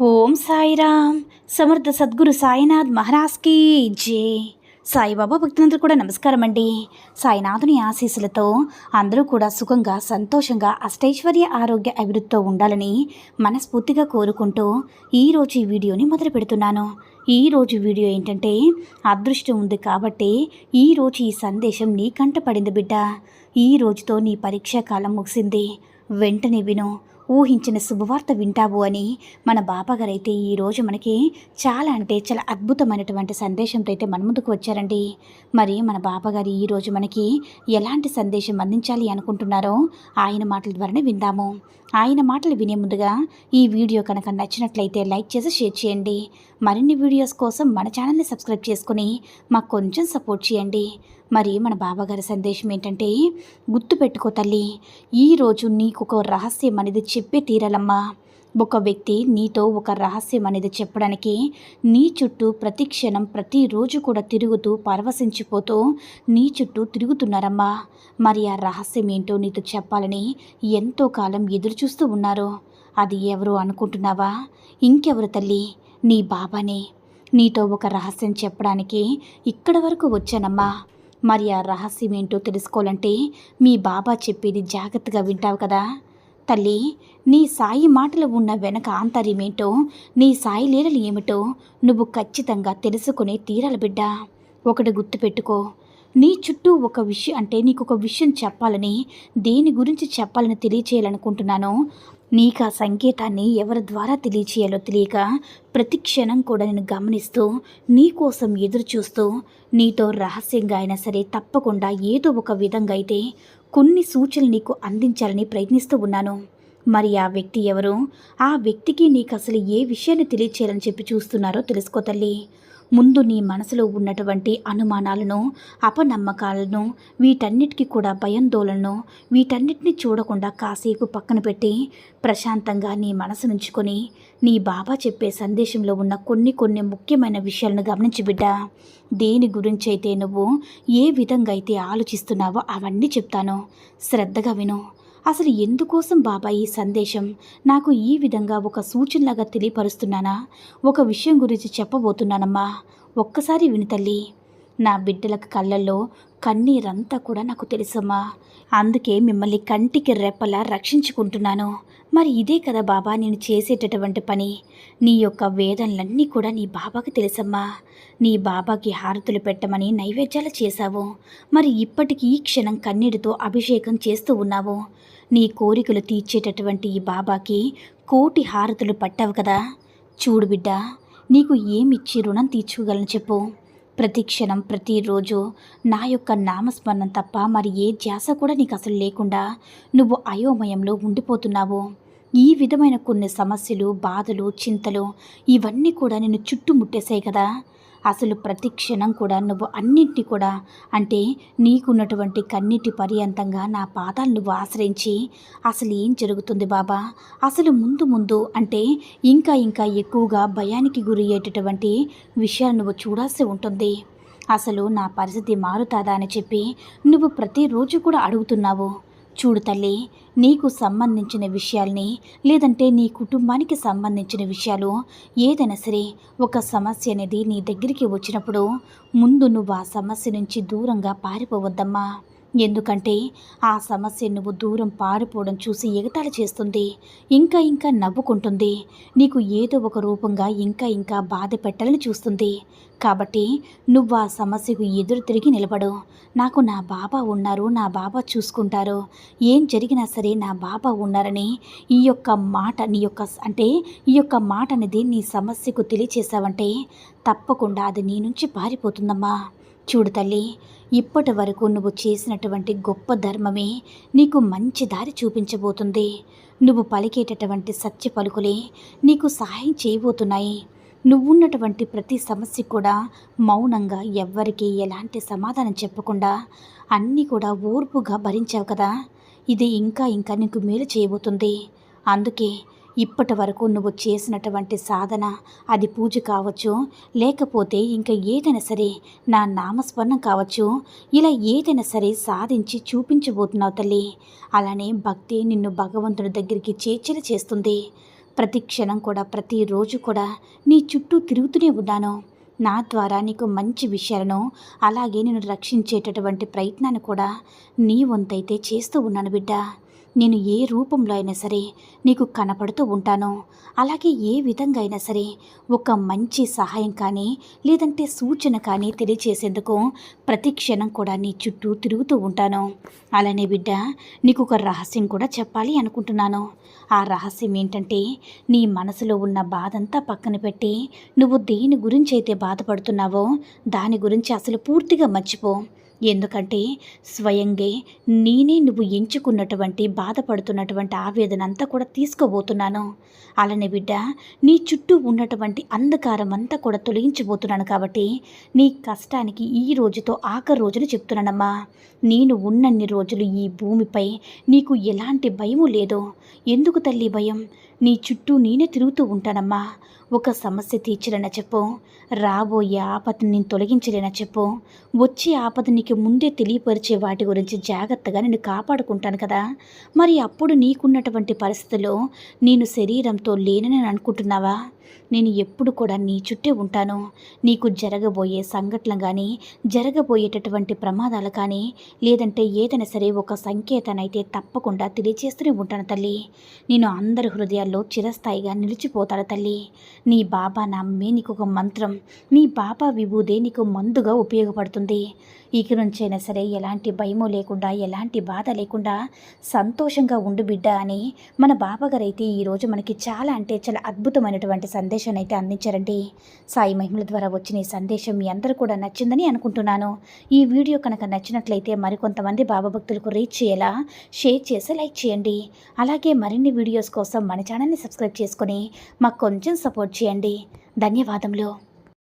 ఓం సాయిరామ్. సమర్థ సద్గురు సాయినాథ్ మహారాజ్కి జే. సాయిబాబా భక్తులందరూ కూడా నమస్కారం అండి. సాయినాథుని ఆశీస్సులతో అందరూ కూడా సుఖంగా సంతోషంగా అష్టైశ్వర్య ఆరోగ్య అభివృద్ధితో ఉండాలని మనస్ఫూర్తిగా కోరుకుంటూ ఈరోజు ఈ వీడియోని మొదలు పెడుతున్నాను. ఈరోజు వీడియో ఏంటంటే అదృష్టం ఉంది కాబట్టి ఈరోజు ఈ సందేశం నీ కంట పడింది బిడ్డ. ఈ రోజుతో నీ పరీక్షా కాలం ముగిసింది. వెంటనే విను. ఊహించిన శుభవార్త వింటావు అని మన బాపగారైతే ఈరోజు మనకి చాలా అంటే చాలా అద్భుతమైనటువంటి సందేశంతో అయితే మన ముందుకు వచ్చారండి. మరి మన బాబాగారు ఈరోజు మనకి ఎలాంటి సందేశం అందించాలి అనుకుంటున్నారో ఆయన మాటల ద్వారానే విందాము. ఆయన మాటలు వినే ముందుగా ఈ వీడియో కనుక నచ్చినట్లయితే లైక్ చేసి షేర్ చేయండి. మరిన్ని వీడియోస్ కోసం మన ఛానల్ని సబ్స్క్రైబ్ చేసుకుని మాకు కొంచెం సపోర్ట్ చేయండి. మరి మన బాబాగారి సందేశం ఏంటంటే గుర్తుపెట్టుకో తల్లి ఈరోజు నీకు ఒక రహస్యం అనేది చెప్పే తీరాలమ్మా. ఒక వ్యక్తి నీతో ఒక రహస్యం అనేది చెప్పడానికి నీ చుట్టూ ప్రతి క్షణం ప్రతిరోజు కూడా తిరుగుతూ పరవశించిపోతూ నీ చుట్టూ తిరుగుతున్నారమ్మా. మరి ఆ రహస్యం ఏంటో నీతో చెప్పాలని ఎంతో కాలం ఎదురు చూస్తూ ఉన్నారు. అది ఎవరు అనుకుంటున్నావా? ఇంకెవరు తల్లి? నీ బాబానే. నీతో ఒక రహస్యం చెప్పడానికి ఇక్కడ వరకు వచ్చానమ్మా. మరి ఆ రహస్యం ఏంటో తెలుసుకోవాలంటే మీ బాబా చెప్పేది జాగ్రత్తగా వింటావు కదా. తల్లి నీ సాయి మాటలు ఉన్న వెనక ఆంతర్యమేంటో నీ సాయి లీలలు ఏమిటో నువ్వు ఖచ్చితంగా తెలుసుకునే తీరాల బిడ్డ. ఒకటి గుర్తుపెట్టుకో నీ చుట్టూ ఒక విషయం అంటే నీకు ఒక విషయం చెప్పాలని దేని గురించి చెప్పాలని తెలియచేయాలనుకుంటున్నానో నీకు ఆ సంకేతాన్ని ఎవరి ద్వారా తెలియచేయాలో తెలియక ప్రతి క్షణం కూడా నేను గమనిస్తూ నీకోసం ఎదురు చూస్తూ నీతో రహస్యంగా అయినా సరే తప్పకుండా ఏదో ఒక విధంగా అయితే కొన్ని సూచనలు నీకు అందించాలని ప్రయత్నిస్తూ ఉన్నాను. మరి ఆ వ్యక్తి ఎవరు? ఆ వ్యక్తికి నీకు అసలు ఏ విషయాన్ని తెలియచేయాలని చెప్పి చూస్తున్నారో తెలుసుకో తల్లి. ముందు నీ మనసులో ఉన్నటువంటి అనుమానాలను అపనమ్మకాలను వీటన్నిటికీ కూడా భయాందోళనను వీటన్నిటిని చూడకుండా కాసేపు పక్కన పెట్టి ప్రశాంతంగా నీ మనసు నుంచుకొని నీ బాబా చెప్పే సందేశంలో ఉన్న కొన్ని కొన్ని ముఖ్యమైన విషయాలను గమనించి బిడ్డ. దేని గురించి అయితే నువ్వు ఏ విధంగా అయితే ఆలోచిస్తున్నావో అవన్నీ చెప్తాను. శ్రద్ధగా విను. అసలు ఎందుకోసం బాబా ఈ సందేశం? నాకు ఈ విధంగా ఒక సూచనలాగా తెలియపరుస్తున్నానా? ఒక విషయం గురించి చెప్పబోతున్నానమ్మా. ఒక్కసారి విని తల్లి. నా బిడ్డలకు కళ్ళల్లో కన్నీరంతా కూడా నాకు తెలుసమ్మా. అందుకే మిమ్మల్ని కంటికి రెప్పలా రక్షించుకుంటున్నాను. మరి ఇదే కదా బాబా నేను చేసేటటువంటి పని. నీ యొక్క వేదనలన్నీ కూడా నీ బాబాకి తెలుసమ్మా. నీ బాబాకి హారతులు పెట్టమని నైవేద్యాలు చేశావు. మరి ఇప్పటికీ ఈ క్షణం కన్నీటితో అభిషేకం చేస్తూ ఉన్నావు. నీ కోరికలు తీర్చేటటువంటి ఈ బాబాకి కోటి హారతులు పట్టావు కదా. చూడు బిడ్డ నీకు ఏమిచ్చి రుణం తీర్చుకోగలను చెప్పు. ప్రతి క్షణం ప్రతిరోజు నా యొక్క నామస్మరణం తప్ప మరి ఏ ధ్యాస కూడా నీకు అసలు లేకుండా నువ్వు అయోమయంలో ఉండిపోతున్నావు. ఈ విధమైన కొన్ని సమస్యలు బాధలు చింతలు ఇవన్నీ కూడా నేను చుట్టుముట్టేశాయి కదా. అసలు ప్రతి క్షణం కూడా నువ్వు అన్నింటినీ కూడా అంటే నీకున్నటువంటి కన్నిటి పర్యంతంగా నా పాదాలు నువ్వు ఆశ్రయించి అసలు ఏం జరుగుతుంది బాబా? అసలు ముందు ముందు అంటే ఇంకా ఇంకా ఎక్కువగా భయానికి గురి అయ్యేటటువంటి విషయాలు నువ్వు చూడాల్సి ఉంటుంది. అసలు నా పరిస్థితి మారుతాదా అని చెప్పి నువ్వు ప్రతిరోజు కూడా అడుగుతున్నావు. చూడు తల్లి నీకు సంబంధించిన విషయాల్ని లేదంటే నీ కుటుంబానికి సంబంధించిన విషయాలు ఏదైనా సరే ఒక సమస్య అనేది నీ దగ్గరికి వచ్చినప్పుడు ముందు నువ్వు ఆ సమస్య నుంచి దూరంగా పారిపోవద్దమ్మా. ఎందుకంటే ఆ సమస్య నువ్వు దూరం పారిపోవడం చూసి ఎగతాళి చేస్తుంది ఇంకా ఇంకా నవ్వుకుంటుంది. నీకు ఏదో ఒక రూపంగా ఇంకా ఇంకా బాధ పెట్టాలని చూస్తుంది. కాబట్టి నువ్వు ఆ సమస్యకు ఎదురు తిరిగి నిలబడు. నాకు నా బాబా ఉన్నారు నా బాబా చూసుకుంటారు. ఏం జరిగినా సరే నా బాబా ఉన్నారని ఈ యొక్క మాట నీ యొక్క అంటే ఈ యొక్క మాట అనేది నీ సమస్యకు తెలియచేసావంటే తప్పకుండా అది నీ నుంచి పారిపోతుందమ్మా. చూడు తల్లి ఇప్పటి వరకు నువ్వు చేసినటువంటి గొప్ప ధర్మమే నీకు మంచి దారి చూపించబోతుంది. నువ్వు పలికేటటువంటి సత్య పలుకులే నీకు సహాయం చేయబోతున్నాయి. నువ్వున్నటువంటి ప్రతి సమస్య కూడా మౌనంగా ఎవ్వరికీ ఎలాంటి సమాధానం చెప్పకుండా అన్నీ కూడా ఓర్పుగా భరించావు కదా. ఇది ఇంకా ఇంకా నీకు మేలు చేయబోతుంది. అందుకే ఇప్పటి వరకు నువ్వు చేసినటువంటి సాధన అది పూజ కావచ్చు లేకపోతే ఇంకా ఏదైనా సరే నా నామస్మరణం కావచ్చు ఇలా ఏదైనా సరే సాధించి చూపించబోతున్నావు తల్లి. అలానే భక్తి నిన్ను భగవంతుడి దగ్గరికి చేర్చల చేస్తుంది. ప్రతి క్షణం కూడా ప్రతిరోజు కూడా నీ చుట్టూ తిరుగుతూనే ఉన్నాను. నా ద్వారా నీకు మంచి విషయాలను అలాగే నేను రక్షించేటటువంటి ప్రయత్నాన్ని కూడా నీ వంతైతే చేస్తూ ఉన్నాను బిడ్డ. నేను ఏ రూపంలో అయినా సరే నీకు కనపడుతూ ఉంటాను. అలాగే ఏ విధంగా అయినా సరే ఒక మంచి సహాయం కానీ లేదంటే సూచన కానీ తెలియచేసేందుకు ప్రతి క్షణం కూడా నీ చుట్టూ తిరుగుతూ ఉంటాను. అలానే బిడ్డ నీకు ఒక రహస్యం కూడా చెప్పాలి అనుకుంటున్నాను. ఆ రహస్యం ఏంటంటే నీ మనసులో ఉన్న బాధంతా పక్కన పెట్టి నువ్వు దేని గురించి అయితే బాధపడుతున్నావో దాని గురించి అసలు పూర్తిగా మర్చిపో. ఎందుకంటే స్వయంగా నేనే నువ్వు ఎంచుకున్నటువంటి బాధపడుతున్నటువంటి ఆవేదన అంతా కూడా తీసుకోబోతున్నాను. అలానే బిడ్డ నీ చుట్టూ ఉన్నటువంటి అంధకారం అంతా కూడా తొలగించబోతున్నాను కాబట్టి నీ కష్టానికి ఈ రోజుతో ఆఖరి రోజులు చెప్తున్నానమ్మా. నేను ఉన్నన్ని రోజులు ఈ భూమిపై నీకు ఎలాంటి భయము లేదు. ఎందుకు తల్లి భయం? నీ చుట్టూ నేనే తిరుగుతూ ఉంటానమ్మా. ఒక సమస్య తీర్చలేనా చెప్పు. రాబోయే ఆపదను నేను తొలగించలేనా చెప్పు. వచ్చే ఆపద నీకు ముందే తెలియపరిచే వాటి గురించి జాగ్రత్తగా నేను కాపాడుకుంటాను కదా. మరి అప్పుడు నీకున్నటువంటి పరిస్థితిలో నేను శరీరంతో లేనని అనుకుంటున్నావా? నేను ఎప్పుడు కూడా నీ చుట్టే ఉంటాను. నీకు జరగబోయే సంఘటనలు కానీ జరగబోయేటటువంటి ప్రమాదాలు కానీ లేదంటే ఏదైనా సరే ఒక సంకేతానైతే తప్పకుండా తెలియచేస్తూనే ఉంటాను తల్లి. నేను అందరి హృదయాల్లో చిరస్థాయిగా నిలిచిపోతాను తల్లి. నీ బాబా నమ్మే నీకు ఒక మంత్రం నీ బాబా విభూదే నీకు మందుగా ఉపయోగపడుతుంది. ఇక నుంచైనా సరే ఎలాంటి భయము లేకుండా ఎలాంటి బాధ లేకుండా సంతోషంగా ఉండు బిడ్డ అని మన బాబాగారైతే ఈరోజు మనకి చాలా అంటే చాలా అద్భుతమైనటువంటి సందేశాన్ని అయితే అందించారండి సాయి మహిమల ద్వారా వచ్చిన ఈ సందేశం మీ అందరూ కూడా నచ్చిందని అనుకుంటున్నాను. ఈ వీడియో కనుక నచ్చినట్లయితే మరికొంతమంది బాబా భక్తులకు రీచ్ చేయాలా షేర్ చేసి లైక్ చేయండి. అలాగే మరిన్ని వీడియోస్ కోసం మన ఛానల్ని సబ్స్క్రైబ్ చేసుకొని మాకు కొంచెం సపోర్ట్ చేయండి. ధన్యవాదములు.